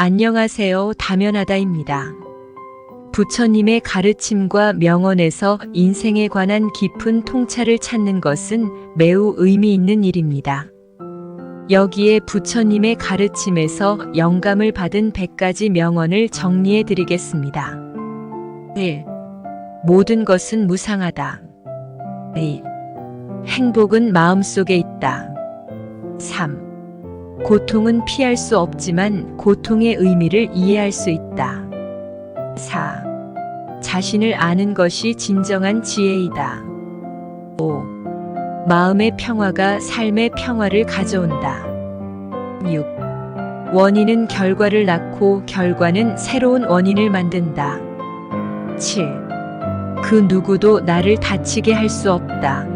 안녕하세요. 다면하다입니다. 부처님의 가르침과 명언에서 인생에 관한 깊은 통찰을 찾는 것은 매우 의미 있는 일입니다. 여기에 부처님의 가르침에서 영감을 받은 100가지 명언을 정리해 드리겠습니다. 1. 모든 것은 무상하다. 2. 행복은 마음속에 있다. 3. 고통은 피할 수 없지만 고통의 의미를 이해할 수 있다. 4. 자신을 아는 것이 진정한 지혜이다. 5. 마음의 평화가 삶의 평화를 가져온다. 6. 원인은 결과를 낳고 결과는 새로운 원인을 만든다. 7. 그 누구도 나를 다치게 할 수 없다.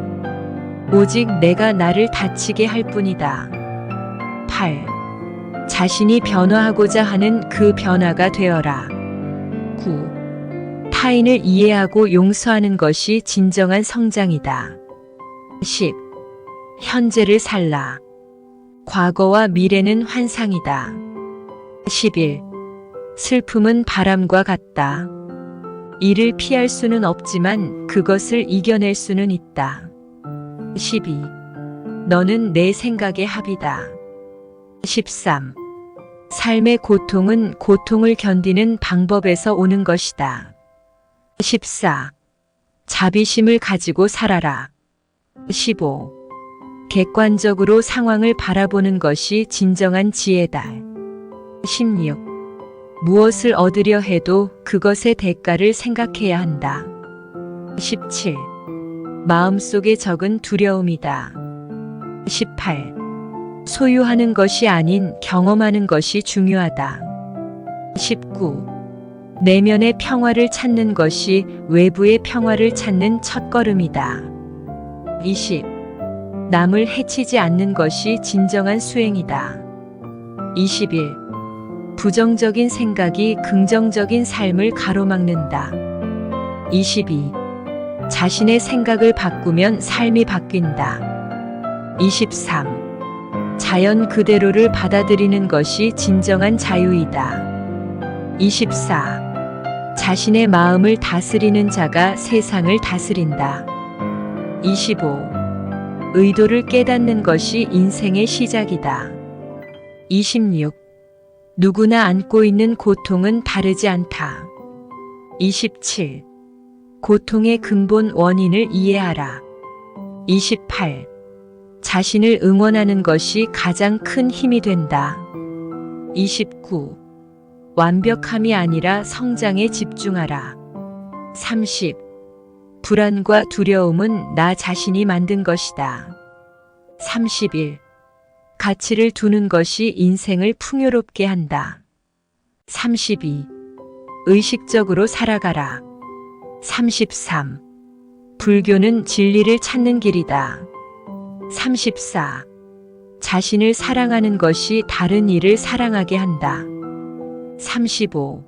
오직 내가 나를 다치게 할 뿐이다. 8. 자신이 변화하고자 하는 그 변화가 되어라. 9. 타인을 이해하고 용서하는 것이 진정한 성장이다. 10. 현재를 살라. 과거와 미래는 환상이다. 11. 슬픔은 바람과 같다. 이를 피할 수는 없지만 그것을 이겨낼 수는 있다. 12. 너는 내 생각의 합이다. 13. 삶의 고통은 고통을 견디는 방법에서 오는 것이다. 14. 자비심을 가지고 살아라. 15. 객관적으로 상황을 바라보는 것이 진정한 지혜다. 16. 무엇을 얻으려 해도 그것의 대가를 생각해야 한다. 17. 마음속에 적은 두려움이다. 18. 소유하는 것이 아닌 경험하는 것이 중요하다. 19. 내면의 평화를 찾는 것이 외부의 평화를 찾는 첫걸음이다. 20. 남을 해치지 않는 것이 진정한 수행이다. 21. 부정적인 생각이 긍정적인 삶을 가로막는다. 22. 자신의 생각을 바꾸면 삶이 바뀐다. 23. 자연 그대로를 받아들이는 것이 진정한 자유이다. 24. 자신의 마음을 다스리는 자가 세상을 다스린다. 25. 의도를 깨닫는 것이 인생의 시작이다. 26. 누구나 안고 있는 고통은 다르지 않다. 27. 고통의 근본 원인을 이해하라. 28. 자신을 응원하는 것이 가장 큰 힘이 된다. 29. 완벽함이 아니라 성장에 집중하라. 30. 불안과 두려움은 나 자신이 만든 것이다. 31. 가치를 두는 것이 인생을 풍요롭게 한다. 32. 의식적으로 살아가라. 33. 불교는 진리를 찾는 길이다. 34. 자신을 사랑하는 것이 다른 이를 사랑하게 한다. 35.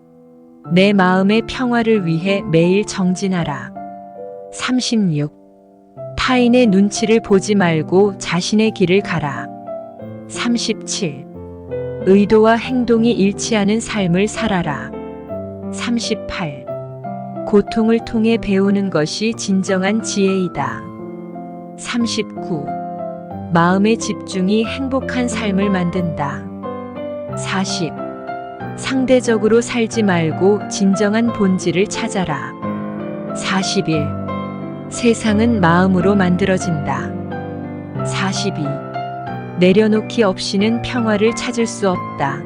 내 마음의 평화를 위해 매일 정진하라. 36. 타인의 눈치를 보지 말고 자신의 길을 가라. 37. 의도와 행동이 일치하는 삶을 살아라. 38. 고통을 통해 배우는 것이 진정한 지혜이다. 39. 마음의 집중이 행복한 삶을 만든다. 40. 상대적으로 살지 말고 진정한 본질을 찾아라. 41. 세상은 마음으로 만들어진다. 42. 내려놓기 없이는 평화를 찾을 수 없다.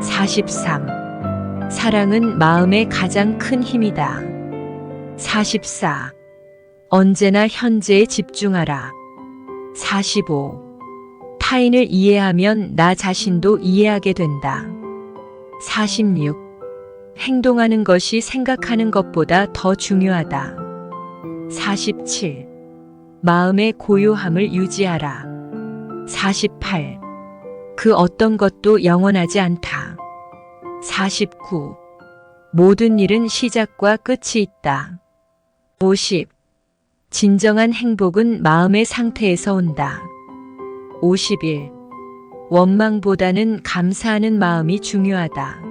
43. 사랑은 마음의 가장 큰 힘이다. 44. 언제나 현재에 집중하라. 45. 타인을 이해하면 나 자신도 이해하게 된다. 46. 행동하는 것이 생각하는 것보다 더 중요하다. 47. 마음의 고요함을 유지하라. 48. 그 어떤 것도 영원하지 않다. 49. 모든 일은 시작과 끝이 있다. 50. 진정한 행복은 마음의 상태에서 온다. 51. 원망보다는 감사하는 마음이 중요하다.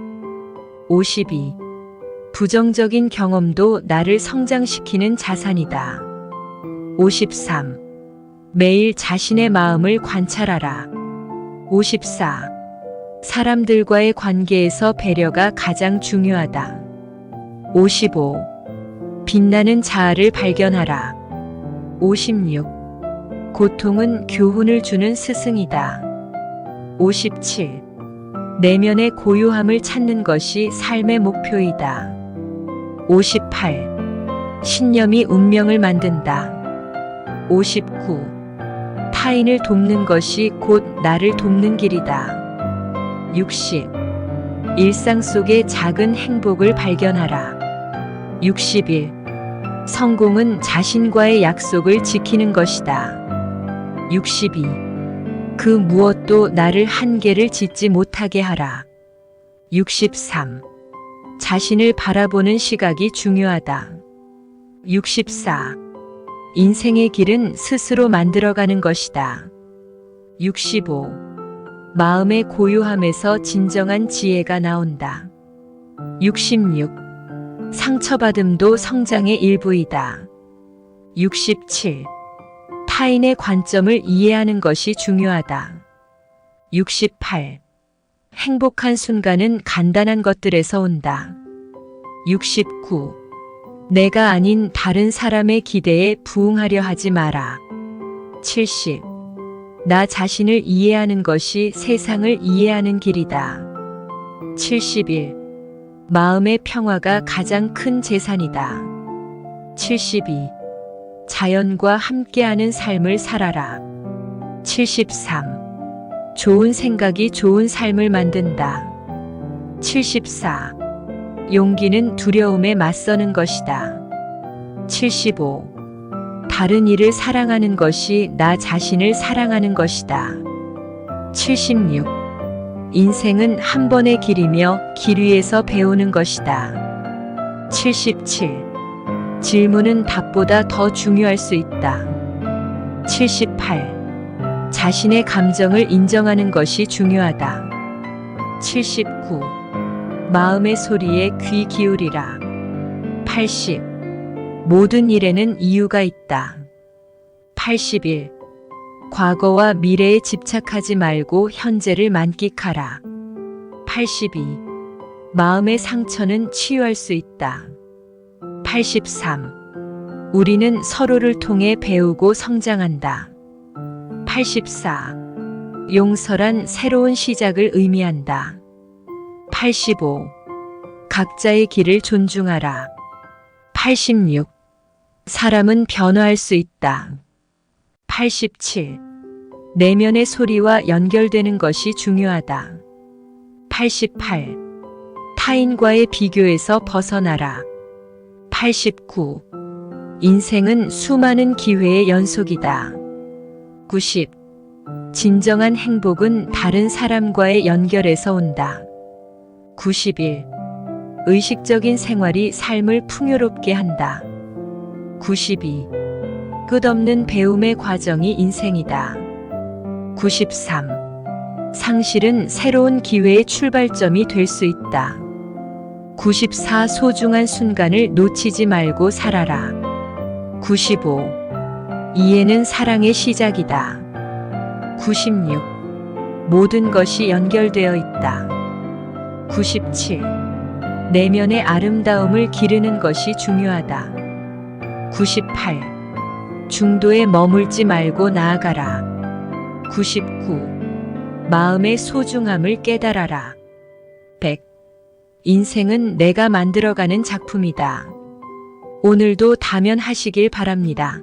52. 부정적인 경험도 나를 성장시키는 자산이다. 53. 매일 자신의 마음을 관찰하라. 54. 사람들과의 관계에서 배려가 가장 중요하다. 55. 빛나는 자아를 발견하라. 56. 고통은 교훈을 주는 스승이다. 57. 내면의 고요함을 찾는 것이 삶의 목표이다. 58. 신념이 운명을 만든다. 59. 타인을 돕는 것이 곧 나를 돕는 길이다. 60. 일상 속의 작은 행복을 발견하라. 61. 성공은 자신과의 약속을 지키는 것이다. 62. 그 무엇도 나를 한계를 짓지 못하게 하라. 63. 자신을 바라보는 시각이 중요하다. 64. 인생의 길은 스스로 만들어가는 것이다. 65. 마음의 고요함에서 진정한 지혜가 나온다. 66. 상처받음도 성장의 일부이다. 67. 타인의 관점을 이해하는 것이 중요하다. 68. 행복한 순간은 간단한 것들에서 온다. 69. 내가 아닌 다른 사람의 기대에 부응하려 하지 마라. 70. 나 자신을 이해하는 것이 세상을 이해하는 길이다. 71. 마음의 평화가 가장 큰 재산이다. 72. 자연과 함께하는 삶을 살아라. 73. 좋은 생각이 좋은 삶을 만든다. 74. 용기는 두려움에 맞서는 것이다. 75. 다른 이를 사랑하는 것이 나 자신을 사랑하는 것이다. 76. 인생은 한 번의 길이며 길 위에서 배우는 것이다. 77. 질문은 답보다 더 중요할 수 있다. 78. 자신의 감정을 인정하는 것이 중요하다. 79. 마음의 소리에 귀 기울이라. 80. 모든 일에는 이유가 있다. 81. 과거와 미래에 집착하지 말고 현재를 만끽하라. 82. 마음의 상처는 치유할 수 있다. 83. 우리는 서로를 통해 배우고 성장한다. 84. 용서란 새로운 시작을 의미한다. 85. 각자의 길을 존중하라. 86. 사람은 변화할 수 있다. 87. 내면의 소리와 연결되는 것이 중요하다. 88. 타인과의 비교에서 벗어나라. 89. 인생은 수많은 기회의 연속이다. 90. 진정한 행복은 다른 사람과의 연결에서 온다. 91. 의식적인 생활이 삶을 풍요롭게 한다. 92. 끝없는 배움의 과정이 인생이다. 93. 상실은 새로운 기회의 출발점이 될 수 있다. 94. 소중한 순간을 놓치지 말고 살아라. 95. 이해는 사랑의 시작이다. 96. 모든 것이 연결되어 있다. 97. 내면의 아름다움을 기르는 것이 중요하다. 98. 중도에 머물지 말고 나아가라. 99. 마음의 소중함을 깨달아라. 100. 인생은 내가 만들어가는 작품이다. 오늘도 다면하시길 바랍니다.